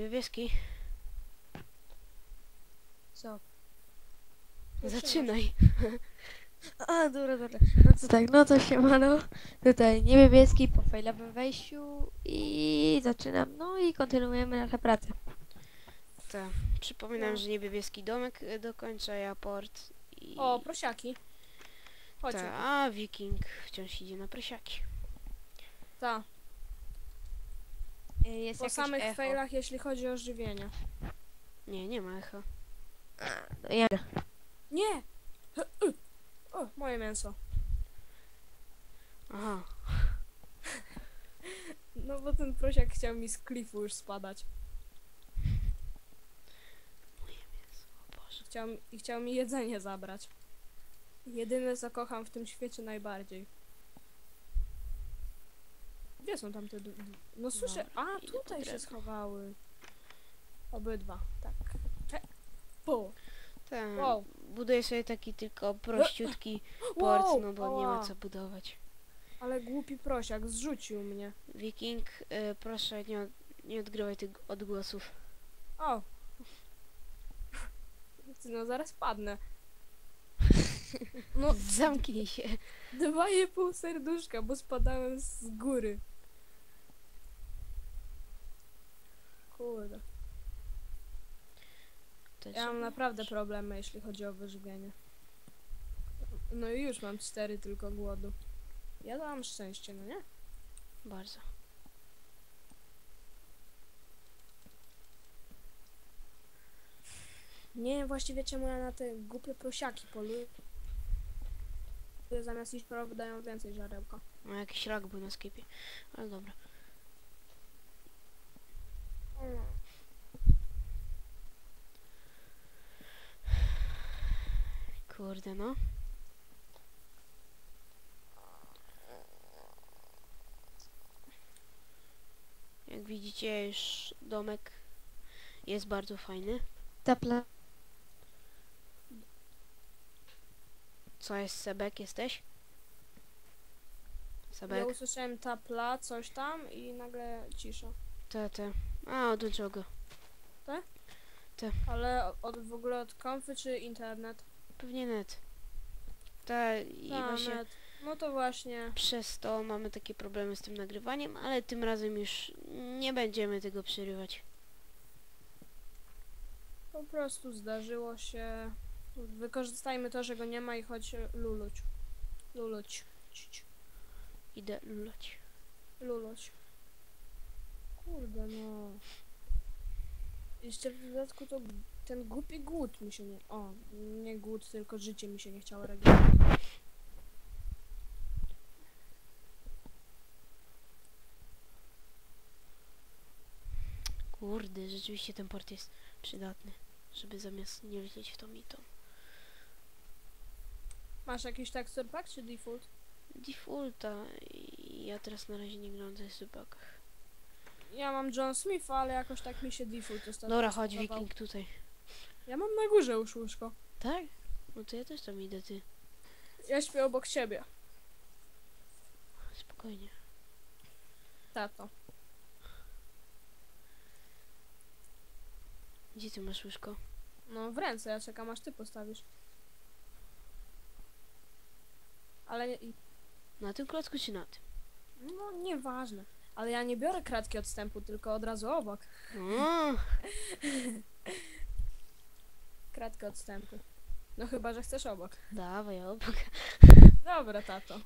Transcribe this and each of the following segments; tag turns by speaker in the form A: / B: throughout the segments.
A: niebieski.
B: Co?
A: Zaczynaj.
B: A, dobra, dobra. No to tak, no to siemano. Tutaj niebieski po failowym wejściu i zaczynam. No i kontynuujemy naszą pracę.
A: Tak. Przypominam,
B: No.
A: że niebieski domek y, dokończa, ja port i...
C: O, prosiaki. Chodźcie.
A: Ta, a wiking wciąż idzie na prosiaki.
C: Ta.
B: Y, Jest
C: Po
B: jakieś
C: samych
B: echo.
C: failach, jeśli chodzi o żywienie.
A: Nie, nie ma echa.
B: No, ja.
C: Nie! O, moje mięso.
A: Aha.
C: No bo ten prosiak chciał mi z klifu już spadać.
A: O Boże.
C: Chciał, I chciał mi jedzenie zabrać. Jedyne co kocham w tym świecie najbardziej. Gdzie są tam te... du- du- No słyszę...
A: Dobra,
C: A,
A: idę po
C: tutaj się
A: drewno.
C: schowały. Obydwa, tak. Cze- Po.
A: Tak.
C: Wow.
A: Buduję sobie taki tylko prościutki port,
C: Wow,
A: no bo nie ma
C: ała.
A: co budować.
C: Ale głupi prosiak zrzucił mnie.
A: Wiking, y, proszę nie, od, nie odgrywaj tych odgłosów.
C: O! No zaraz padnę. No,
A: Zamknij się.
C: dwa i pół serduszka, bo spadałem z góry. Kurde.
A: To
C: Ja mam naprawdę problemy, jeśli chodzi o wyżywienie. No i już mam cztery tylko głodu. Ja mam szczęście, no nie?
A: Bardzo.
C: Nie wiem właściwie czemu ja na te głupie prosiaki poluję. Zamiast iść pro wydają więcej żarełka.
A: No jakiś rak był na sklepie. Ale dobra. Kurde no. Jak widzicie już domek jest bardzo fajny.
B: Ta pla...
A: Co jest Sebek jesteś?
C: Ja
A: Sebek?
C: usłyszałem tapla, coś tam i nagle cisza.
A: Te, te. A, do czego?
C: Ale od, w ogóle od konfy czy internet?
A: Pewnie net. Te i
C: Ta,
A: właśnie
C: net. No to właśnie.
A: przez to mamy takie problemy z tym nagrywaniem, ale tym razem już nie będziemy tego przerywać.
C: Po prostu zdarzyło się. Wykorzystajmy to, że go nie ma i choć luluć. Luluć.
A: Idę lulać.
C: Luluć. Kurde no. Jeszcze w dodatku to ten głupi głód mi się nie... O, nie głód, tylko życie mi się nie chciało regenerować.
A: Kurde, rzeczywiście ten port jest przydatny, żeby zamiast nie lecieć w to i to.
C: Masz jakiś texture pack czy default?
A: Defaulta ja teraz na razie nie gram w subakach.
C: Ja mam John Smitha, ale jakoś tak mi się default ostatnio
A: Dobra, chodź. Wiking tutaj.
C: Ja mam na górze już łóżko.
A: Tak? No to ja też tam idę, ty.
C: Ja śpię obok ciebie,
A: Spokojnie.
C: tato.
A: Gdzie ty masz łóżko?
C: No w ręce, ja czekam aż ty postawisz. Ale nie,
A: Na tym klocku czy na tym?
C: no nieważne. Ale ja nie biorę kratki odstępu, tylko od razu obok.
A: O,
C: Kratkę odstępu. No chyba, że chcesz obok.
A: dawaj obok.
C: Dobra, tato.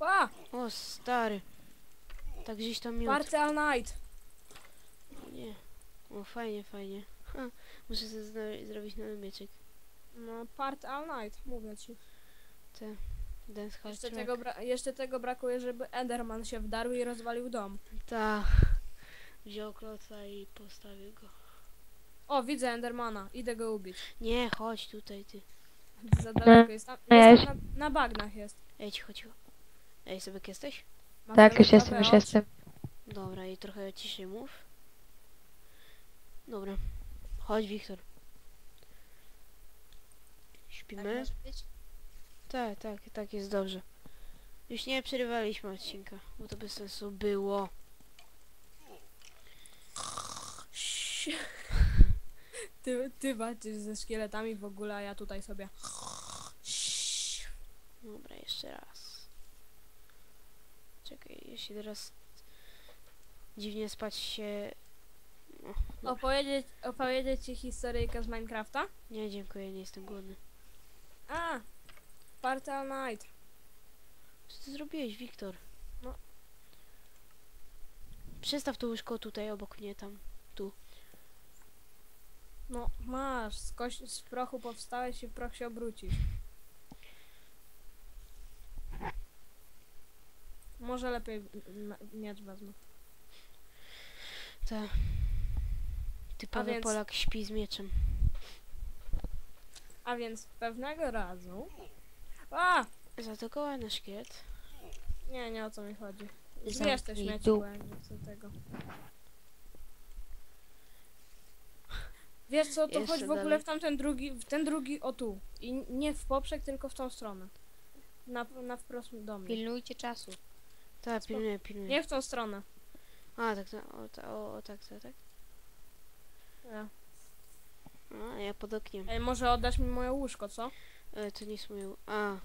C: A!
A: O, stary. Tak gdzieś tam miód.
C: Party all night!
A: Nie. O, fajnie, fajnie. Ha, muszę sobie zrobić nowy mieczek.
C: No, part all night, mówię ci.
A: Hard
C: Jeszcze
A: track.
C: tego, bra- jeszcze tego brakuje, żeby Enderman się wdarł i rozwalił dom.
A: Ta. Wziął kloca i postawił go.
C: O, widzę Endermana, idę go ubić.
A: Nie, chodź tutaj, ty.
C: Za daleko jest tam. Jest tam na, na bagnach jest.
A: Ej, ci chodziło. Ej, sobie jesteś?
C: Ma
B: Tak, już jestem, już jestem.
A: Dobra, i trochę ciszej mów. Dobra. Chodź, Wiktor.
C: Tak
A: Śpimy?
C: być?
A: Tak, tak, tak jest dobrze. Już nie przerywaliśmy odcinka, bo to bez sensu było.
C: Ty, ty walczysz ze szkieletami w ogóle, a ja tutaj sobie.
A: Dobra, jeszcze raz. Czekaj, jeśli teraz dziwnie spać się...
C: Opowiedzieć, opowiedzieć ci historyjkę z Minecrafta?
A: Nie, dziękuję, nie jestem głodny.
C: A! Portal Night.
A: Co ty zrobiłeś, Wiktor?
C: No.
A: Przestaw to łóżko tutaj obok mnie tam.
C: No, masz. Z, koś- z prochu powstałeś i proch się obrócisz. Może lepiej m- miecz wezmę.
A: Ta. Typowy
C: więc-
A: Polak śpi z mieczem.
C: A więc pewnego razu... A!
A: Zaatakowany szkielet.
C: Nie, nie o co mi chodzi.
B: Zamknij
C: Zbierz te śmieci,
B: dół.
C: bo ja nie chcę tego. Wiesz co, to
A: Jeszcze
C: chodź w ogóle
A: dalej.
C: w tamten drugi, w ten drugi, o tu. I nie w poprzek, tylko w tą stronę. Na, na wprost do mnie.
B: Pilnujcie czasu.
A: Tak, pilnuję, pilnuję.
C: Nie w tą stronę.
A: A, tak, tak, o, ta, o, o, tak, tak, tak.
C: E.
A: A, ja pod okniem.
C: Ej, może oddasz mi moje łóżko, co?
A: E, to nie jest moje... A.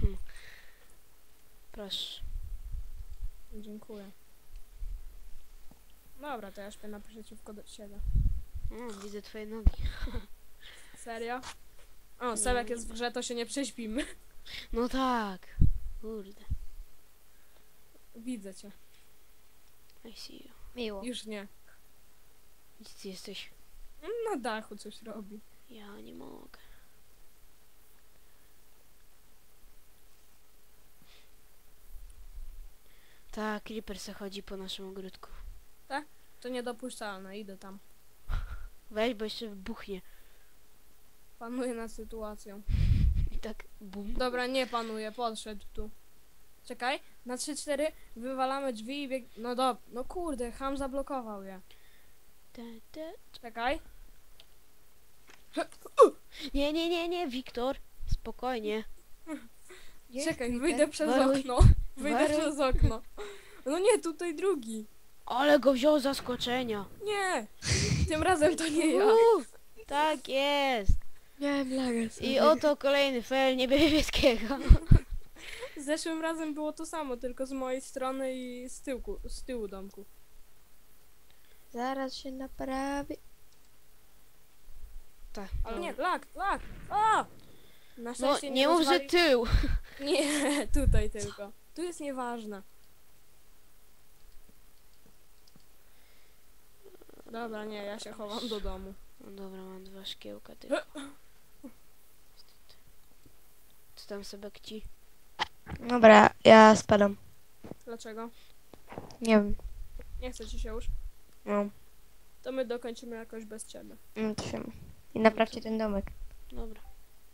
A: Hm. Proszę.
C: Dziękuję. Dobra, to ja śpię naprzeciwko do siebie.
A: O, widzę twoje nogi.
C: Serio? O, Sebek jest w grze, to się nie prześpimy.
A: No tak. Kurde.
C: Widzę cię.
A: I see you.
B: Miło.
C: Już nie.
A: Gdzie ty jesteś?
C: Na dachu coś robi.
A: Ja nie mogę. Tak, Creeper se chodzi po naszym ogródku.
C: To niedopuszczalne, idę tam.
A: Weź, bo jeszcze wybuchnie.
C: Panuję nad sytuacją.
A: I tak bum.
C: Dobra, nie panuje, podszedł tu. Czekaj, na 3-4 wywalamy drzwi i bieg... No dob... No kurde, Ham zablokował je. Czekaj.
A: Nie, nie, nie, nie, Wiktor. Spokojnie.
C: Czekaj, wyjdę przez
A: Waruj.
C: okno. Wyjdę
A: Waruj.
C: przez okno. No nie, tutaj drugi.
A: Ale go wziął z zaskoczenia.
C: Nie! Tym razem to nie ja.
A: Tak jest.
B: Miałem lagę.
A: I oto kolejny fel niebieskiego.
C: Zeszłym razem było to samo, tylko z mojej strony i z tyłku, z tyłu domku.
B: Zaraz się naprawi.
A: Tak.
C: Ale nie, lag, lag! A! Na
A: No,
C: szczęście
A: nie mów, że
C: rozwali-
A: tył.
C: Nie, tutaj tylko. Tu jest nieważne. Dobra, nie, ja się chowam do domu.
A: No dobra, mam dwa szkiełka tylko. Co tam sobie kci?
B: Dobra, ja spadam.
C: Dlaczego?
B: Nie wiem.
C: Nie chce ci się już?
B: No,
C: To my dokończymy jakoś bez ciebie.
B: no to się. I naprawcie ten domek.
A: Dobra.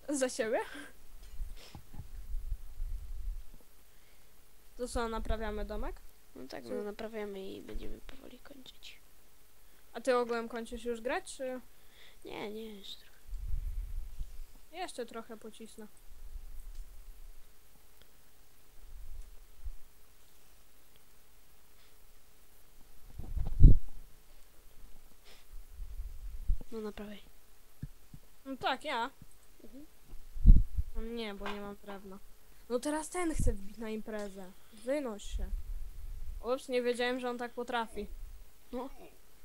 C: Za siebie? To co, naprawiamy domek?
A: No tak, no naprawiamy i będziemy powoli kończyć.
C: A ty ogółem kończysz już grać, czy
A: Nie, nie, jeszcze trochę.
C: jeszcze trochę pocisnę?
A: No naprawiaj.
C: No tak, ja.
A: Mhm.
C: No nie, bo nie mam drewna. No teraz ten chce wbić na imprezę. Wynoś się. Ups, nie wiedziałem, że on tak potrafi.
A: Co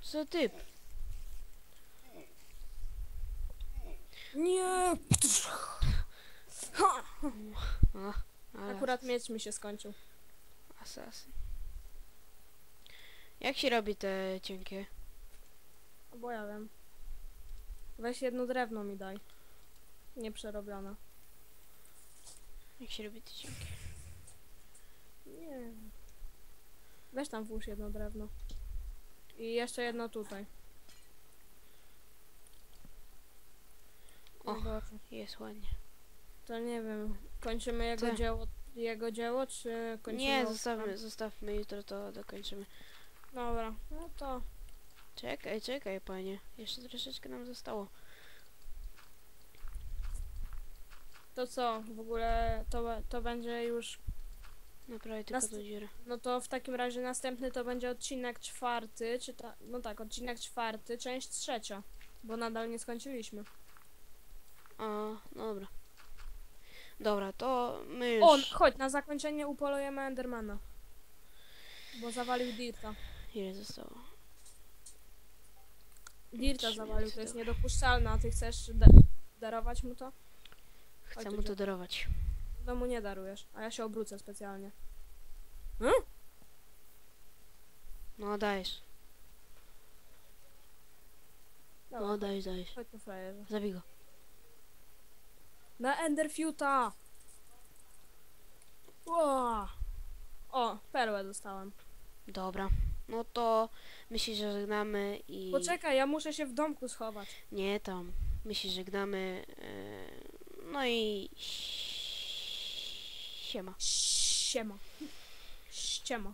A: za typ?
C: Nie! Ha! Akurat miecz mi się skończył.
A: Asasyn. Jak się robi te cienkie?
C: No Bo ja wiem. Weź jedno drewno mi daj. Nieprzerobione.
A: Jak się robi te cienkie?
C: Nie. Weź tam włóż jedno drewno. I jeszcze jedno tutaj.
A: O.
C: Boże.
A: Jest ładnie.
C: To nie wiem, kończymy jego
A: Co?
C: dzieło, jego dzieło, czy kończymy...
A: Nie, zostawmy, zostawmy, jutro to dokończymy.
C: Dobra, no to...
A: Czekaj, czekaj, panie. Jeszcze troszeczkę nam zostało.
C: To co, w ogóle to, to będzie już
A: Naprawię tylko
C: Nast-
A: tą dziurę.
C: No to w takim razie następny to będzie odcinek czwarty, czy ta... No tak, odcinek czwarty, część trzecia. Bo nadal nie skończyliśmy.
A: A, no dobra. Dobra, to my już...
C: O, chodź, na zakończenie upolujemy Endermana. Bo zawalił Dirta.
A: Ile zostało?
C: Dirta zawalił, to jest niedopuszczalne, a ty chcesz da darować mu to?
A: Chcę mu to darować.
C: No mu nie darujesz, a ja się obrócę specjalnie.
A: No dajesz.
C: Dobra,
A: No dajesz, dajesz.
C: chodź tu frajerze.
A: Zabij go.
C: Na Enderfiuta! Ło! O, perłę dostałem.
A: Dobra. No to my się żegnamy i...
C: Poczekaj, ja muszę się w domku schować.
A: Nie tam. My się żegnamy. e, No i... Siema.
C: Siema. Ściema.